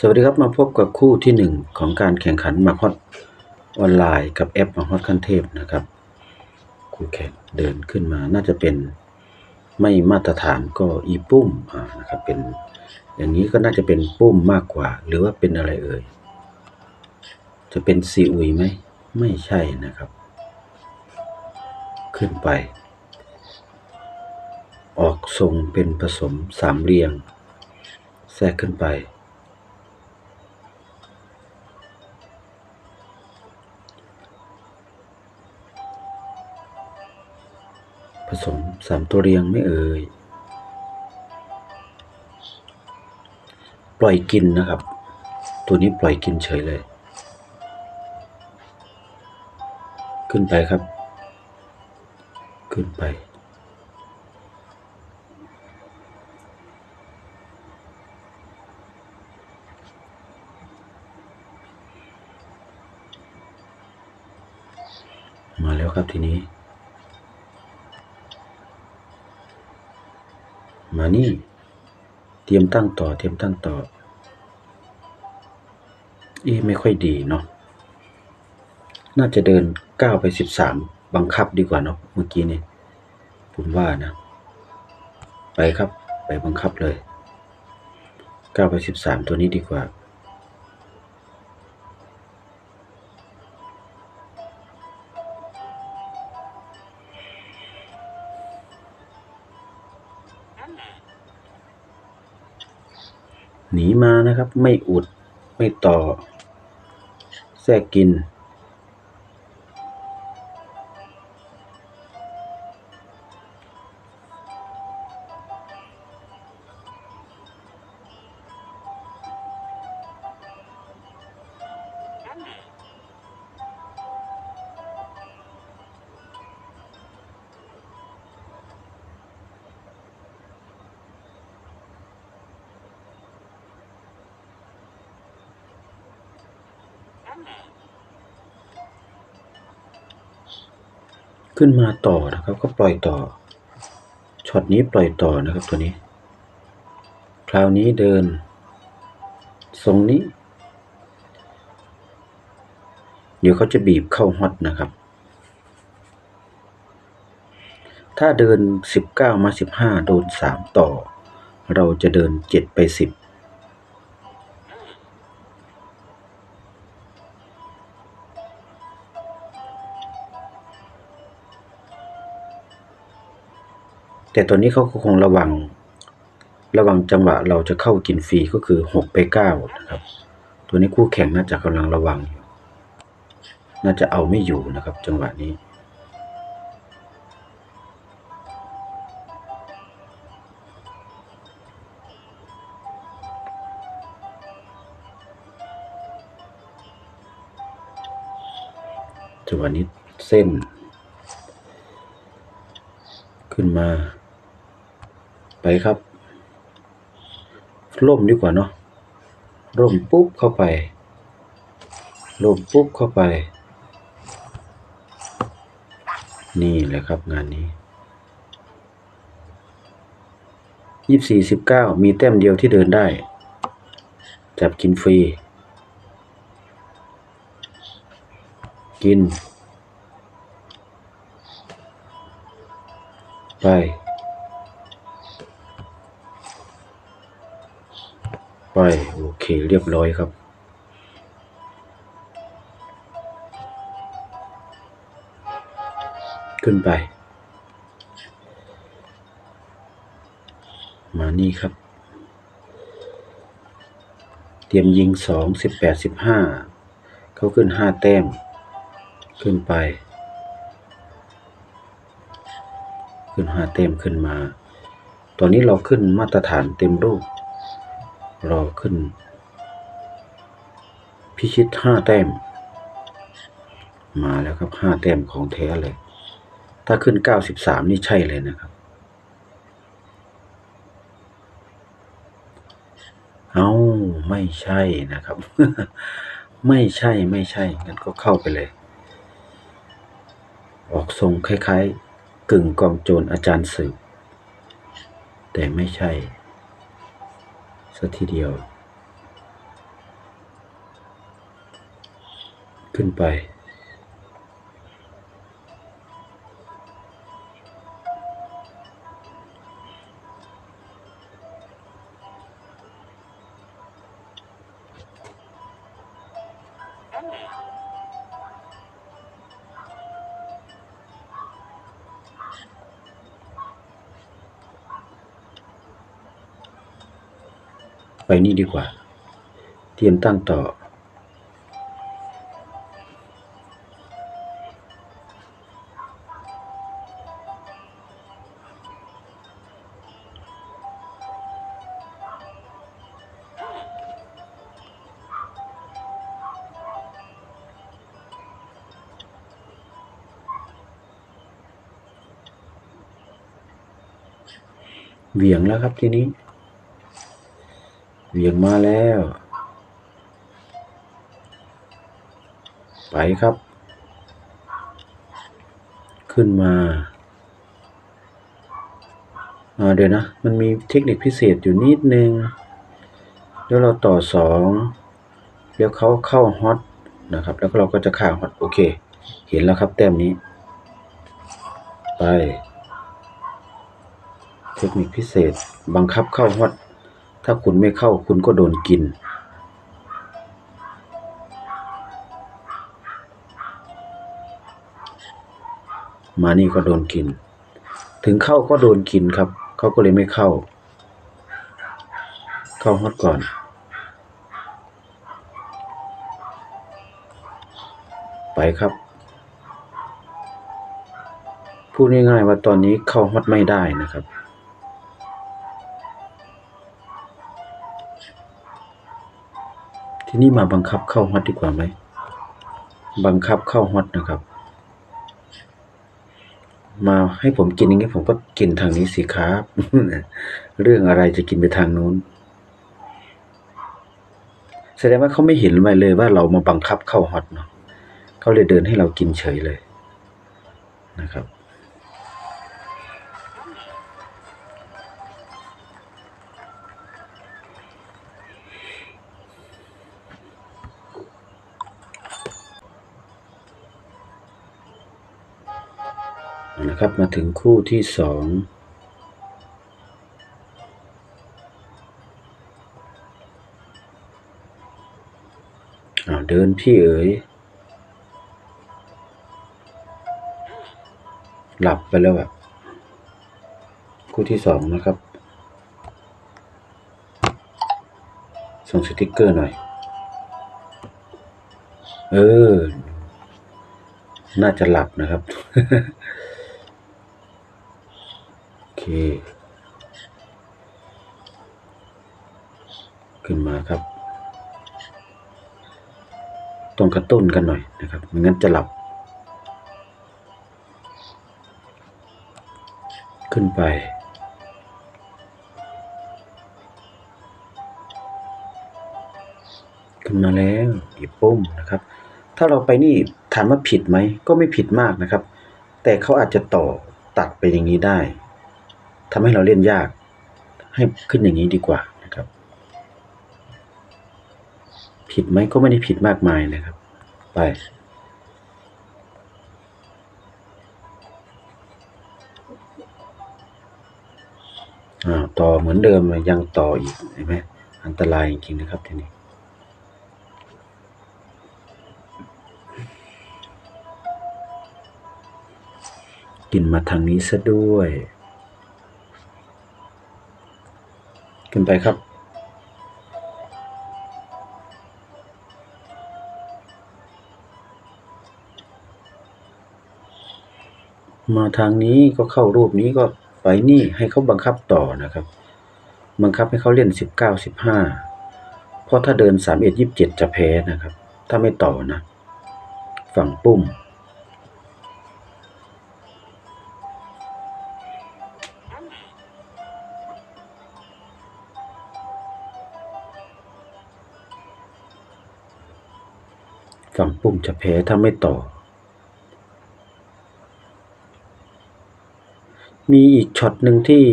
สวัสดีครับมาพบกับคู่ที่หนึ่งของการแข่งขันมาฮอตออนไลน์กับแอปมาฮอตขั้นเทพนะครับ คู่แข่งเดินขึ้นมาน่าจะเป็นไม่มาตรฐานก็อีปุ้มนะครับเป็นอย่างนี้ก็น่าจะเป็นปุ้มมากกว่า หรือว่าเป็นอะไรเอ่ยจะเป็นซีอุยไหมไม่ใช่นะครับ ขึ้นไป ออกทรงเป็นผสมสามเรียง แทรกขึ้นไป ผสมสามตัวเรียงไม่เอ่ย ปล่อยกินนะครับ ตัวนี้ปล่อยกินเฉยเลย ขึ้นไปครับ ขึ้นไป มาแล้วครับทีนี้ มา นี่เตรียมตั้งต่อ เตรียมตั้งต่ออีไม่ค่อยดีเนาะน่าจะเดินก้าวไปสิบสามบังคับดีกว่าเนาะเมื่อกี้นี่ผมว่านะ ไปครับ ไปบังคับเลยก้าวไปสิบสามตัวนี้ดีกว่า มานะครับ ไม่อุด ไม่ต่อ แทรกกิน ขึ้นมาต่อนะครับ ก็ปล่อยต่อ ช็อตนี้ปล่อยต่อนะครับตัวนี้ คราวนี้เดินทรงนี้ เดี๋ยวเขาจะบีบเข้าฮอตนะครับ ถ้าเดิน 19 มา 15 โดน 3 ต่อ เราจะเดิน 7 ไป 10 แต่ตอนนี้เขาก็คงระวัง ระวังจังหวะเราจะเข้ากินฟรีก็คือ 6 ไป9นะครับ ตัวนี้คู่แข่งน่าจะกำลังระวังอยู่ น่าจะเอาไม่อยู่นะครับ จังหวะนี้จังหวะนี้เส้น ขึ้นมา ไปครับร่มดีกว่าเนาะร่มปุ๊บเข้าไปร่มปุ๊บเข้าไป นี่แหละครับงานนี้ยี่สี่สิบเก้ามีแต้มเดียวที่เดินได้ จับกินฟรี กิน ไป ไปโอเคเรียบร้อยครับ ขึ้นไป มานี่ครับ เตรียมยิงสองสิบแปดสิบห้าเขาขึ้นห้าแต้ม ขึ้นไป ขึ้นห้าเต็มขึ้นมา ตอนนี้เราขึ้นมาตรฐานเต็มรูป รอขึ้น พิชิตห้าแต้ม มาแล้วครับห้าแต้มของแท้เลย ถ้าขึ้นเก้าสิบสามนี่ใช่เลยนะครับ เอาไม่ใช่นะครับ ไม่ใช่ไม่ใช่งั้นก็เข้าไปเลย ออกทรงคล้าย ๆ กึ่งกองโจรอาจารย์สืบแต่ไม่ใช่ สักทีเดียว ขึ้นไป Thank you. ไปนี่ดีกว่า เตรียมตั้งต่อ เหวี่ยงแล้วครับทีนี้ เหวี่ยงมาแล้ว ไปครับ ขึ้นมาอ่าเดี๋ยวนะ มันมีเทคนิคพิเศษอยู่นิดนึง แล้วเราต่อสองแล้วเขาเข้าฮอตนะครับ แล้วเราก็จะข้าฮอตโอเค เห็นแล้วครับแต้มนี้ ไป เทคนิคพิเศษบังคับเข้าฮอต ถ้าคุณไม่เข้าคุณก็โดนกิน มานี่ก็โดนกิน ถึงเข้าก็โดนกินครับ เขาก็เลยไม่เข้า เข้าฮอตก่อนไปครับ พูดง่ายๆว่าตอนนี้เข้าฮอตไม่ได้นะครับ นี้มาบังคับเข้าฮอตดีกว่าไหม บังคับเข้าฮอตนะครับ มาให้ผมกินอย่างนี้ผมก็กินทางนี้สิครับ เรื่องอะไรจะกินไปทางนู้น แสดงว่าเขาไม่เห็นมาเลยว่าเรามาบังคับเข้าฮอตเนาะเขาเลยเดินให้เรากินเฉยเลยนะครับ นะครับมาถึงคู่ที่สองเดินพี่เอ๋ย หลับไปแล้วอะคู่ที่สองนะครับ ส่งสติกเกอร์หน่อย เออ น่าจะหลับนะครับ ขึ้นมาครับ ต้องกระตุ้นกันหน่อยนะครับไม่งั้นจะหลับ ขึ้นไป ขึ้นมาแล้วหยิบปุ้มนะครับ ถ้าเราไปนี่ถามว่าผิดไหมก็ไม่ผิดมากนะครับ แต่เขาอาจจะต่อตัดไปอย่างนี้ได้ ทำให้เราเล่นยาก ให้ขึ้นอย่างนี้ดีกว่านะครับ ผิดไหมก็ไม่ได้ผิดมากมายนะครับ ไปอ่าต่อเหมือนเดิมยยังต่ออีกเห็นไหมอันตรายจริงๆนะครับทีนี้กินมาทางนี้ซะด้วย ขึ้นไปครับ มาทางนี้ก็เข้ารูปนี้ก็ไปนี่ให้เขาบังคับต่อนะครับ บังคับให้เขาเล่นสิบเก้าสิบห้าเพราะถ้าเดินสามเอ็ดยิบเจ็ดจะแพ้นะครับ ถ้าไม่ต่อนะ ฝั่งปุ้ม ผมจะแพ้ถ้าไม่ต่อมีอีกช็อตหนึ่งที่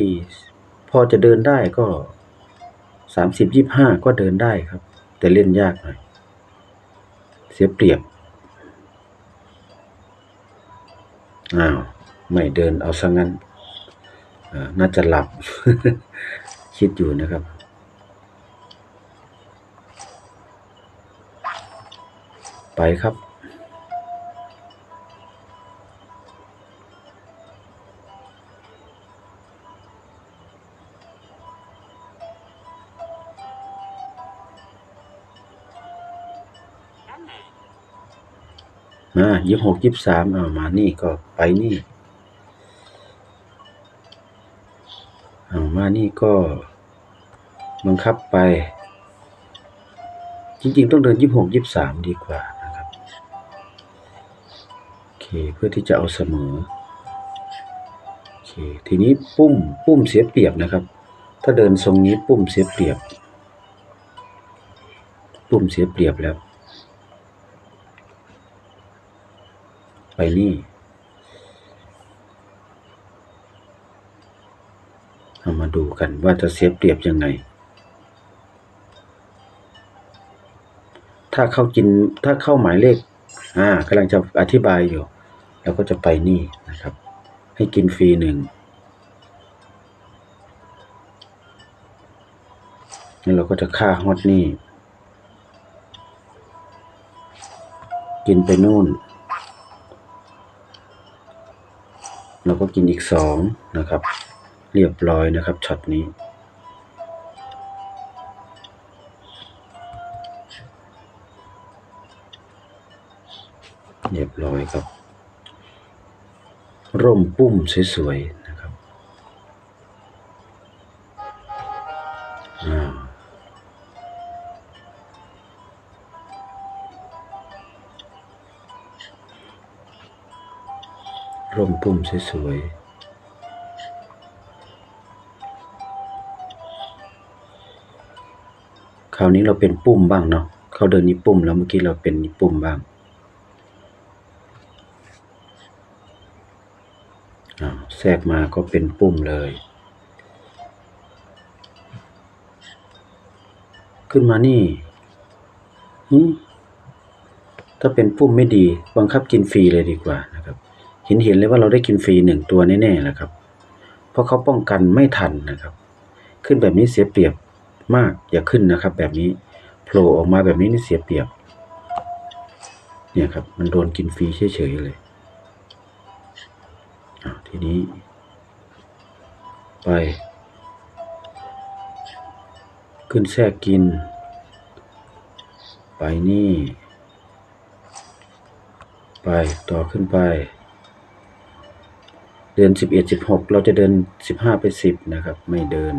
พอจะเดินได้ก็สามสิบยี่ห้าก็เดินได้ครับ แต่เล่นยากหน่อย เสียเปรียบ อ้าว ไม่เดินเอาซะงั้นน่าจะหลับ คิดอยู่นะครับ ไปครับมายี่หกยี่สามเอามานี่ก็ไปนี่เอามานี่ก็บังคับไป จริง ๆ ต้องเดินยี่หกยี่สามดีกว่า เพื่อที่จะเอาเสมอโอเคทีนี้ปุ้มปุ้มเสียเปรียบนะครับ ถ้าเดินทรงนี้ปุ้มเสียเปรียบ ปุ้มเสียเปรียบแล้ว ไปนี่เอามาดูกันว่าจะเสียเปรียบยังไง ถ้าเข้ากินถ้าเข้าหมายเลข อ่ากำลังจะอธิบายอยู่ แล้วก็จะไปนี่นะครับ ให้กินฟรีหนึ่งแล้วเราก็จะฆ่าฮอตนี่ กินไปนู่น เราก็กินอีกสองนะครับ เรียบร้อยนะครับช็อตนี้เรียบร้อยครับ ร่มปุ้มสวยๆนะครับร่มปุ้มสวยๆคราวนี้เราเป็นปุ่มบ้างเนาะเขาเดินนี้ปุ่มแล้วเมื่อกี้เราเป็นนี้ปุ่มบ้างอ้าวแทรกมาก็เป็นปุ่มเลย ขึ้นมานี่ถ้าเป็นปุ่มไม่ดีบังคับกินฟรีเลยดีกว่านะครับ เห็นเห็นเลยว่าเราได้กินฟรีหนึ่งตัวแน่ๆแหละครับ เพราะเขาป้องกันไม่ทันนะครับ ขึ้นแบบนี้เสียเปรียบมากอย่าขึ้นนะครับ แบบนี้โผล่ออกมาแบบนี้นี่เสียเปรียบ เนี่ยครับ มันโดนกินฟรีเฉยๆเลย ทีนี้ ไป ขึ้นแทรกกิน ไปนี่ ไปต่อขึ้นไป เดินสิบเอ็ดสิบหกเราจะเดินสิบห้าไปสิบนะครับ ไม่เดิน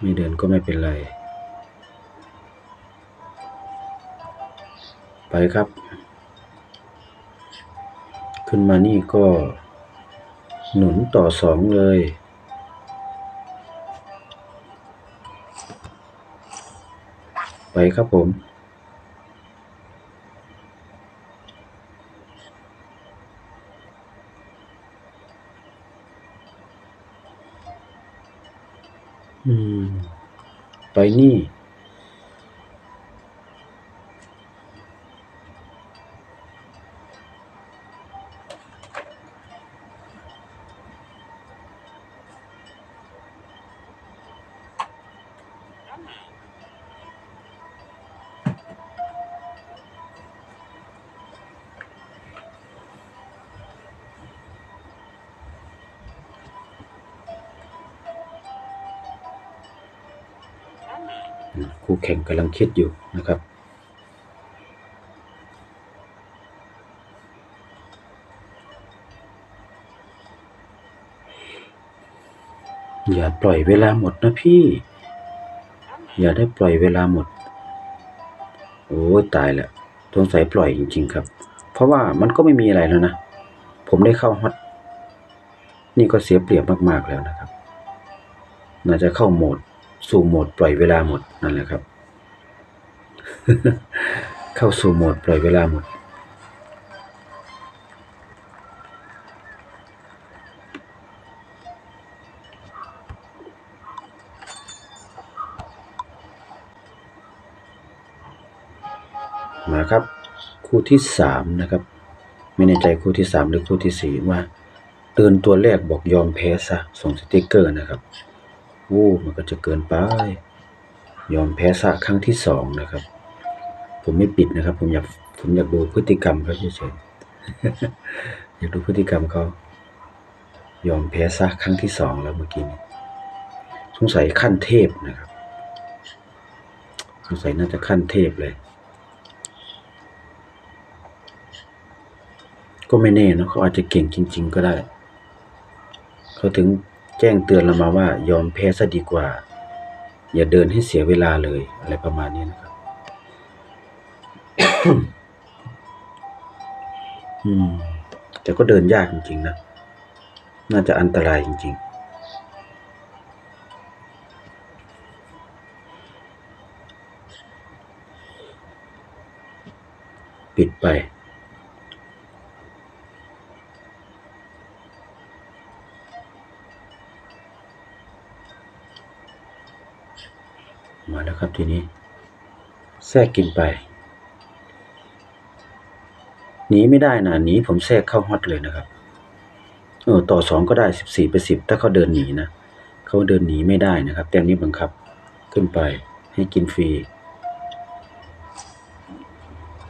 ไม่เดินก็ไม่เป็นไร ไปครับ ขึ้นมานี่ก็ หนุนต่อสองเลย ไปครับผม อืม ไปนี่ คู่แข่งกำลังคิดอยู่นะครับ อย่าปล่อยเวลาหมดนะพี่ อย่าได้ปล่อยเวลาหมด โอ้ตายแล้วสงสัยปล่อยจริง ๆ ครับ เพราะว่ามันก็ไม่มีอะไรแล้วนะ ผมได้เข้าฮอต นี่ก็เสียเปรียบมากๆแล้วนะครับ น่าจะเข้าโหมด สู่โหมดปล่อยเวลาหมดนั่นแหละครับ เข้าสู่โหมดปล่อยเวลาหมด มาครับคู่ที่สามนะครับไม่แน่ใจคู่ที่สามหรือคู่ที่สี่ว่าเตือนตัวแรกบอกยอมแพ้ซะส่งสติกเกอร์นะครับวู้มันก็จะเกินไป ยอมแพ้ซะครั้งที่สองนะครับ ผมไม่ปิดนะครับ ผมอยากผมอยากดูพฤติกรรมเขาเฉยๆอยากดูพฤติกรรมเขายอมแพ้ซะครั้งที่สองแล้วเมื่อกี้นี้สงสัยขั้นเทพนะครับสงสัยน่าจะขั้นเทพเลย ก็ไม่แน่นะเขาอาจจะเก่งจริง ๆ ก็ได้ เขาถึงแจ้งเตือนเรามาว่ายอมแพ้ซะดีกว่า อย่าเดินให้เสียเวลาเลยอะไรประมาณนี้นะครับอืมแต่ก็เดินยากจริง ๆ นะ น่าจะอันตรายจริง ๆปิดไป มาแล้ว ครับทีนี้ แทรกกินไป หนีไม่ได้นะหนีผมแทรกเข้าฮอตเลยนะครับ เออต่อสองก็ได้สิบสี่ไปสิบถ้าเขาเดินหนีนะเขาเดินหนีไม่ได้นะครับ แต้มนี้บังคับขึ้นไปให้กินฟรี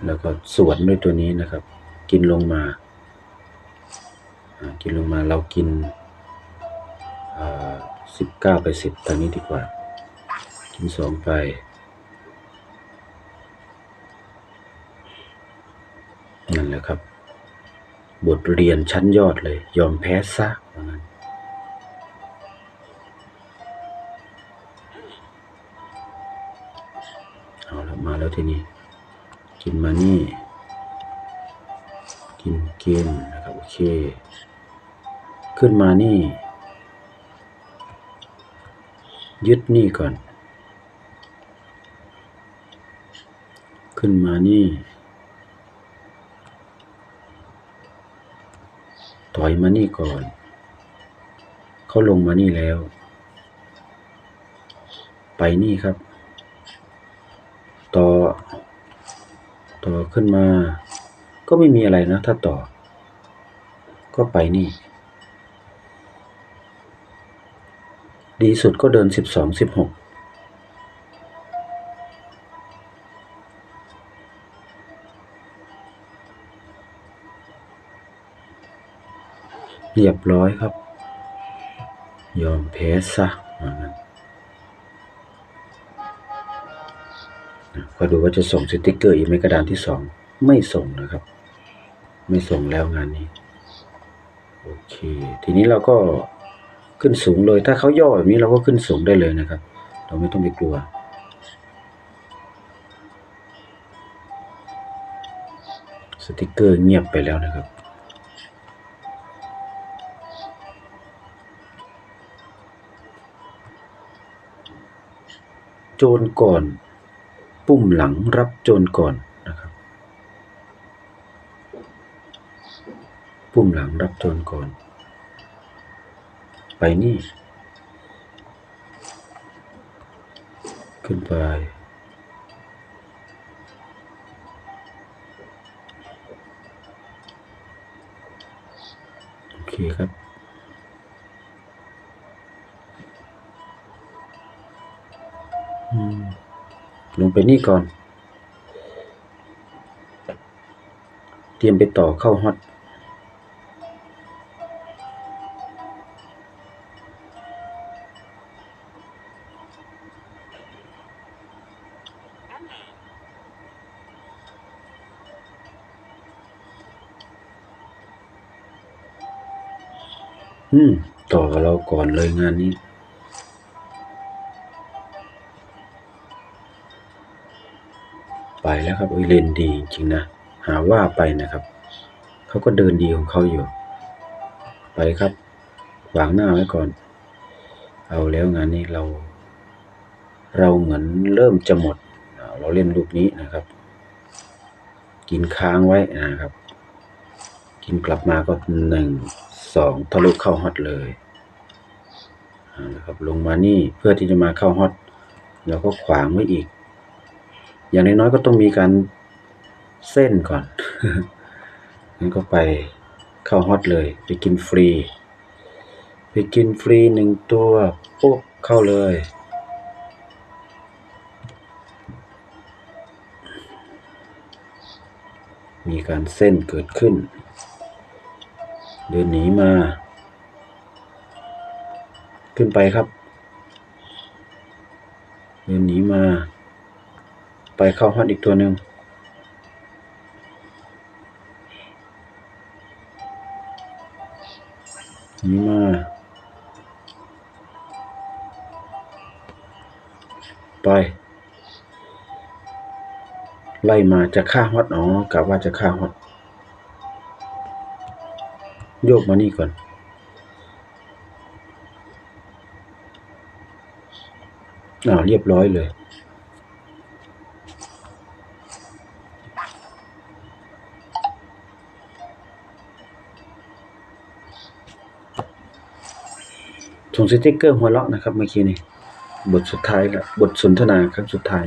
แล้วก็สวนด้วยตัวนี้นะครับ กินลงมากินลงมาเรากินสิบเก้าไปสิบทางนี้ดีกว่า กินสองไปนั่นแหละครับ บทเรียนชั้นยอดเลย ยอมแพ้ซะว่างั้นเอาละมาแล้วทีนี้ กินมานี่ กินกินนะครับโอเค ขึ้นมานี่ ยึดนี่ก่อน ขึ้นมานี่ ถอยมานี่ก่อน เขาลงมานี่แล้ว ไปนี่ครับ ต่อ ต่อขึ้นมา ก็ไม่มีอะไรนะ ถ้าต่อ ก็ไปนี่ ดีสุดก็เดินสิบสองสิบหก รียบร้อยครับ ยอมแพ้ซะว่างั้นนะก็ดูว่าจะส่งสติกเกอร์อีกไหมกระดานที่สองไม่ส่งนะครับ ไม่ส่งแล้วงานนี้ โอเค ทีนี้เราก็ขึ้นสูงเลย ถ้าเขาย่อแบบนี้เราก็ขึ้นสูงได้เลยนะครับ เราไม่ต้องไปกลัว สติกเกอร์เงียบไปแล้วนะครับ จรก่อน ปุ่มหลังรับโจรก่อนนะครับ ปุ่มหลังรับโจรก่อน ไปนี่ ขึ้นไปโอเคครับ ลงไปนี่ก่อน เตรียมไปต่อเข้าฮอตอืม ต่อกับเราก่อนเลยงานนี้ แล้วครับอ้ยเลนดีจริงนะ หาว่าไปนะครับเขาก็เดินดีของเขาอยู่ ไปครับวางหน้าไว้ก่อน เอาแล้วงานนี้เรา เราเหมือนเริ่มจะหมด เราเล่นลูกนี้นะครับ กินค้างไว้นะครับ กินกลับมาก็หนึ่งสองทะลุเข้าฮอตเลยนะครับลงมานี่เพื่อที่จะมาเข้าฮอตเราก็ขวางไว้อีก อย่างน้อยๆก็ต้องมีการเส้นก่อนงั้นก็ไปเข้าฮอตเลย ไปกินฟรี ไปกินฟรีหนึ่งตัวปุ๊บเข้าเลย มีการเส้นเกิดขึ้น เดินหนีมา ขึ้นไปครับ เดินหนีมา ไปเข้าฮอตอีกตัวหนึ่งนี่มาไปไล่มาจะฆ่าฮอตอ๋อกะว่าจะฆ่าฮอตโยกมานี่ก่อนอ้าเรียบร้อยเลย ส่งสติ๊กเกอร์หัวเราะนะครับเมื่อกี้นี้บทสุดท้ายละบทสนทนาครั้งสุดท้าย